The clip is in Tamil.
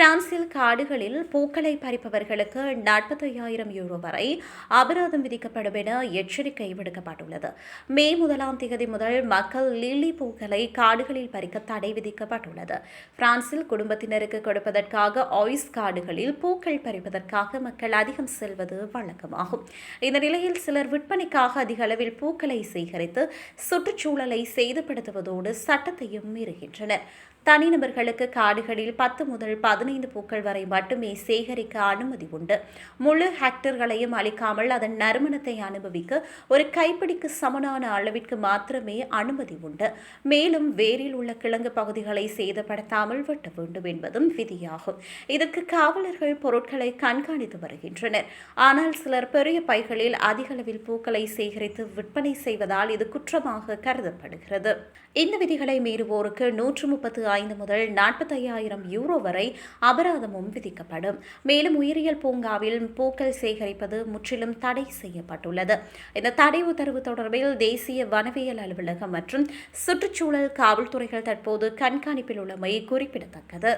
பிரான்சில் காடுகளில் பூக்களை பறிப்பவர்களுக்கு நாற்பத்தையாயிரம் யூரோ வரை அபராதம் விதிக்கப்படும் என எச்சரிக்கை விடுக்கப்பட்டுள்ளது. மே முதலாம் தேதி முதல் மக்கள் லில்லி பூக்களை காடுகளில் பறிக்க தடை விதிக்கப்பட்டுள்ளது. பிரான்சில் குடும்பத்தினருக்கு கொடுப்பதற்காக ஆயுஸ் காடுகளில் பூக்கள் பறிப்பதற்காக மக்கள் அதிகம் செல்வது வழக்கமாகும். இந்த நிலையில் சிலர் விற்பனைக்காக அதிக அளவில் பூக்களை சேகரித்து சுற்றுச்சூழலை சேதப்படுத்துவதோடு சட்டத்தையும் மீறுகின்றனர். தனிநபர்களுக்கு காடுகளில் பத்து முதல் பதினைந்து பதினைந்து பூக்கள் வரை மட்டுமே சேகரிக்க அனுமதி உண்டு. முழு ஹெக்டர்களையும் அளிக்காமல் அதன் நறுமணத்தை அனுபவிக்க ஒரு கைப்பிடிக்கு சமனான அளவிற்கு மாத்திரமே அனுமதி உண்டு. மேலும் வேரில் உள்ள கிழங்கு பகுதிகளை சேதப்படுத்தாமல் வெட்ட வேண்டும் என்பதும் விதியாகும். இதற்கு காவலர்கள் பொருட்களை கண்காணித்து வருகின்றனர். ஆனால் சிலர் பெரிய பைகளில் அதிக அளவில் பூக்களை சேகரித்து விற்பனை செய்வதால் இது குற்றமாக கருதப்படுகிறது. இந்த விதிகளை மீறுவோருக்கு நூற்று முப்பத்து ஐந்து முதல் நாற்பத்தையாயிரம் யூரோ வரை அபராதமும் விதிக்கப்படும். மேலும் உயிரியல் பூங்காவில் பூக்கள் சேகரிப்பது முற்றிலும் தடை செய்யப்பட்டுள்ளது. இந்த தடை உத்தரவு தொடர்பில் தேசிய வனவியல் அலுவலகம் மற்றும் சுற்றுச்சூழல் காவல்துறைகள் தற்போது கண்காணிப்பில் உள்ளமை குறிப்பிடத்தக்கது.